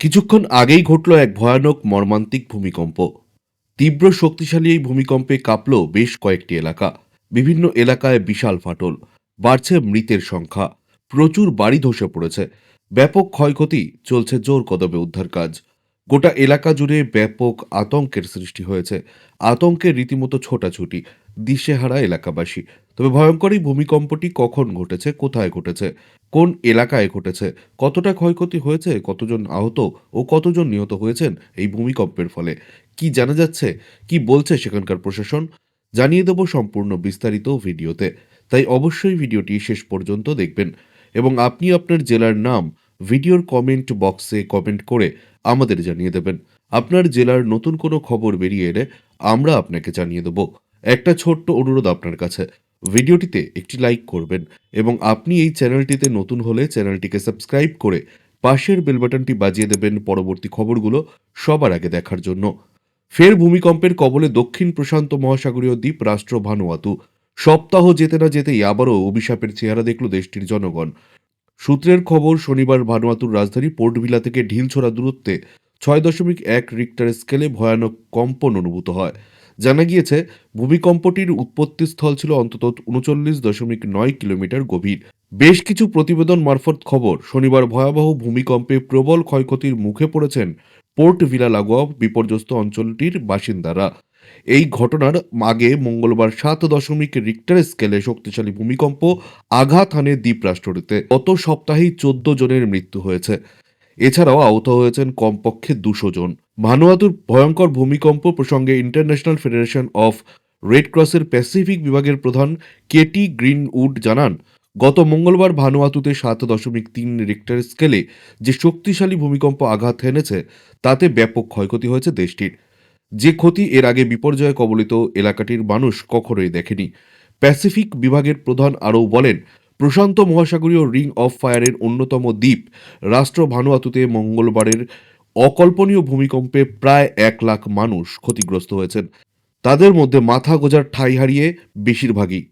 কিছুক্ষণ আগেই ঘটল এক ভয়ানক মর্মান্তিক ভূমিকম্প। তীব্র শক্তিশালী এই ভূমিকম্পে কাঁপল বেশ কয়েকটি এলাকা। বিভিন্ন এলাকায় বিশাল ফাটল, বাড়ছে মৃতের সংখ্যা, প্রচুর বাড়ি ধসে পড়েছে, ব্যাপক ক্ষয়ক্ষতি চলছে জোর কদমে উদ্ধার কাজ। গোটা এলাকা জুড়ে ব্যাপক আতঙ্কের সৃষ্টি হয়েছে, আতঙ্কের রীতিমতো ছোটাছুটি। দিশেহারা এলাকাবাসী। তবে ভয়ঙ্কর এই ভূমিকম্পটি কখন ঘটেছে, কোথায় ঘটেছে, কোন এলাকায় ঘটেছে, কতটা ক্ষয়ক্ষতি হয়েছে, কতজন আহত ও কতজন নিহত হয়েছেন এই ভূমিকম্পের ফলে? কি জানা যাচ্ছে, কি বলছে সেখানকার প্রশাসন? জানিয়ে দেব সম্পূর্ণ বিস্তারিত ভিডিওতে। তাই অবশ্যই ভিডিওটি শেষ পর্যন্ত দেখবেন এবং আপনি আপনার জেলার নাম ভিডিওর কমেন্ট বক্সে কমেন্ট করে আমাদের জানিয়ে দেবেন। আপনার জেলার নতুন কোনো খবর বেরিয়ে এলে আমরা আপনাকে জানিয়ে দেব। একটা ছোট্ট অনুরোধ আপনার কাছে। ভিডিওটিতে একটি লাইক করবেন এবং আপনি এই চ্যানেলটিতে নতুন হলে চ্যানেলটিকে সাবস্ক্রাইব করে পাশের বেল বাটনটি বাজিয়ে দেবেন পরবর্তী খবরগুলো সবার আগে দেখার জন্য। ফের ভূমিকম্পের কবলে দক্ষিণ প্রশান্ত মহাসাগরীয় দ্বীপ রাষ্ট্র ভানুয়াতু। সপ্তাহ যেতে না যেতেই আবারও অভিশাপের চেহারা দেখল দেশটির জনগণ। সূত্রের খবর, শনিবার ভানুয়াতুর রাজধানী পোর্ট ভিলা থেকে ঢিলছোড়া দূরত্বে ছয় দশমিক এক রিক্টার স্কেলে ভয়ানক কম্পন অনুভূত হয়। জানা গিয়েছে, ভূমিকম্পটির উৎপত্তিস্থল ছিল অন্তত উনচল্লিশ দশমিক নয় কিলোমিটার গভীর। বেশ কিছু প্রতিবেদন মারফত খবর। শনিবার ভয়াবহ ভূমিকম্পে প্রবল ক্ষয়ক্ষতির মুখে পড়েছেন পোর্ট ভিলা লাগোয়া বিপর্যস্ত অঞ্চলটির বাসিন্দারা। এই ঘটনার আগে মঙ্গলবার সাত দশমিক রিক্টার স্কেলে শক্তিশালী ভূমিকম্প আঘাত হানে দ্বীপরাষ্ট্রটিতে। গত সপ্তাহেই চোদ্দ জনের মৃত্যু হয়েছে। এছাড়াও আহত হয়েছেন কমপক্ষে দুশো জন। ভানুয়াতুর ভয়ঙ্কর ভূমিকম্প প্রসঙ্গে ইন্টারন্যাশনাল ফেডারেশন অফ রেড ক্রসের প্যাসিফিক বিভাগের প্রধান কেটি গ্রিনউড জানান, গত মঙ্গলবার ভানুয়াতুতে সাত দশমিক তিন রিক্টার স্কেলে যে শক্তিশালী ভূমিকম্প আঘাত হেনেছে, তাতে ব্যাপক ক্ষয়ক্ষতি হয়েছে দেশটির। যে ক্ষতি এর আগে বিপর্যয়ে কবলিত এলাকাটির মানুষ কখনোই দেখেনি। প্যাসিফিক বিভাগের প্রধান আরও বলেন প্রশান্ত মহাসাগরীয় রিং অফ ফায়ারের অন্যতম দ্বীপ। রাষ্ট্র ভানুয়াতুতে মঙ্গলবারের অকল্পনীয় ভূমিকম্পে প্রায় এক লাখ মানুষ ক্ষতিগ্রস্ত হয়েছেন। তাদের মধ্যে মাথা গোজার ঠাঁই হারিয়ে বেশিরভাগই